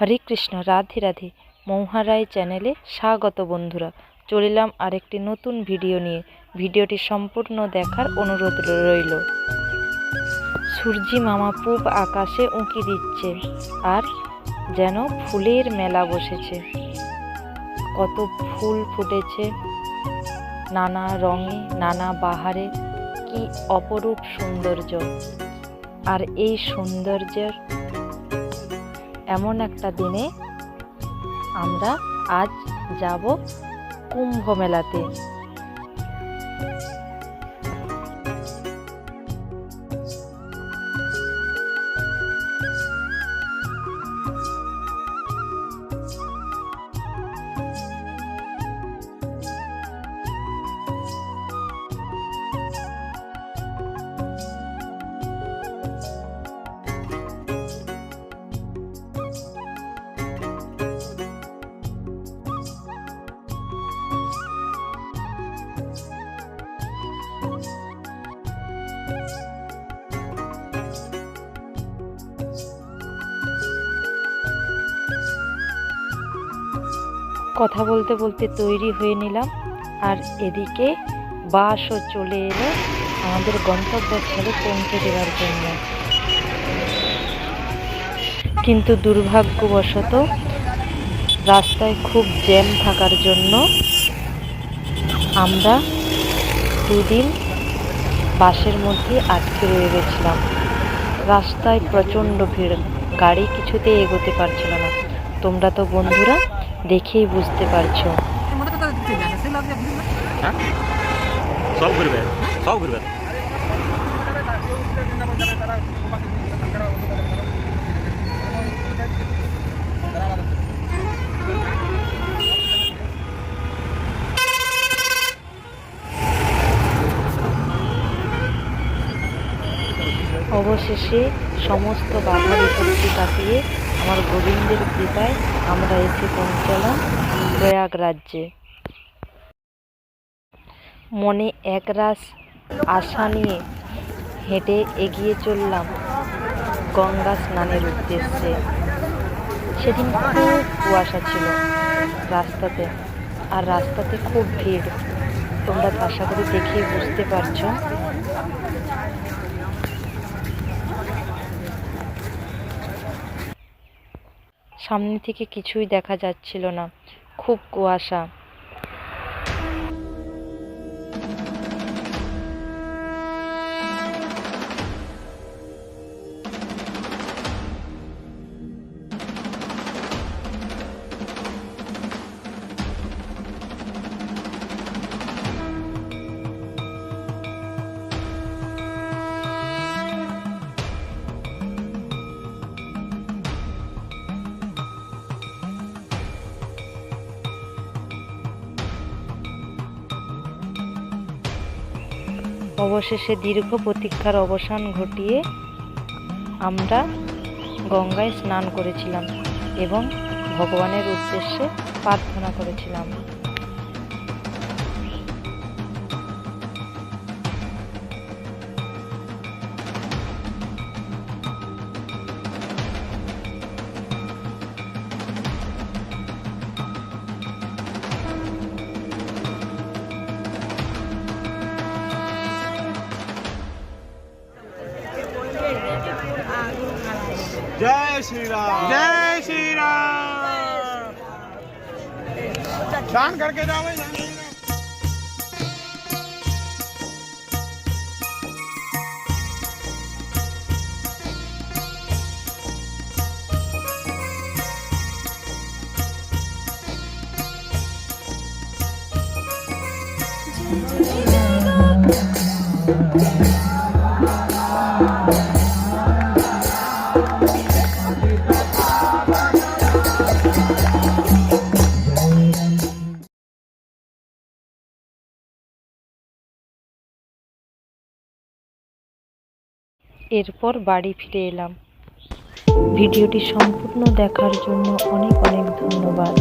হরে কৃষ্ণ, রাধে রাধে। মৌহারাই চ্যানেলে স্বাগত বন্ধুরা। চলিলাম আরেকটি নতুন ভিডিও নিয়ে। ভিডিওটি সম্পূর্ণ দেখার অনুরোধ রইল। সূর্যি মামা পূব আকাশে উঁকি দিচ্ছে আর যেন ফুলের মেলা বসেছে। কত ফুল ফুটেছে, নানা রঙে, নানা বাহারে। কি অপরূপ সৌন্দর্য। আর এই সৌন্দর্যের এমন একটা দিনে আমরা আজ যাব কুম্ভ মেলাতে। কথা বলতে বলতে তৈরি হয়ে নিলাম। আর এদিকে বাসও চলে এলো। আমাদের গন্তব্যস্থলে পৌঁছে দেওয়ার জন্য। কিন্তু দুর্ভাগ্যবশত রাস্তায় খুব জ্যাম থাকার জন্য আমরা দুদিন বাসের মধ্যে আটকে রয়ে গেছিলাম। রাস্তায় প্রচণ্ড ভিড়। গাড়ি কিছুতেই এগোতে পারছিল না। তোমরা তো বন্ধুরা দেখেই বুঝতে পারছ। হ্যাঁ? সব ঘুরবে? সব ঘুরবে? অবশেষে সমস্ত বাধা বিপত্তি কাটিয়ে আমার গোবিন্দের কৃপায় আমরা এসে পৌঁছালাম প্রয়াগরাজ্যে। মনে একরাশ আশা নিয়ে হেঁটে এগিয়ে চললাম গঙ্গা স্নানের উদ্দেশ্যে। সেদিন খুব কুয়াশা ছিল রাস্তাতে, আর রাস্তাতে খুব ভিড়। তোমরা আশা করি দেখেই বুঝতে পারছ সামনে থেকে কিছুই দেখা যাচ্ছিল না। খুব কুয়াশা। অবশেষে দীর্ঘ প্রতীক্ষার অবসান ঘটিয়ে আমরা গঙ্গায় স্নান করেছিলাম এবং ভগবানের উদ্দেশ্যে প্রার্থনা করেছিলাম। जय श्री राम। जय श्री राम। स्नान करके जाओ भाई, स्नान करके এরপর বাড়ি ফিরে এলাম। ভিডিওটি সম্পূর্ণ দেখার জন্য অনেক অনেক ধন্যবাদ।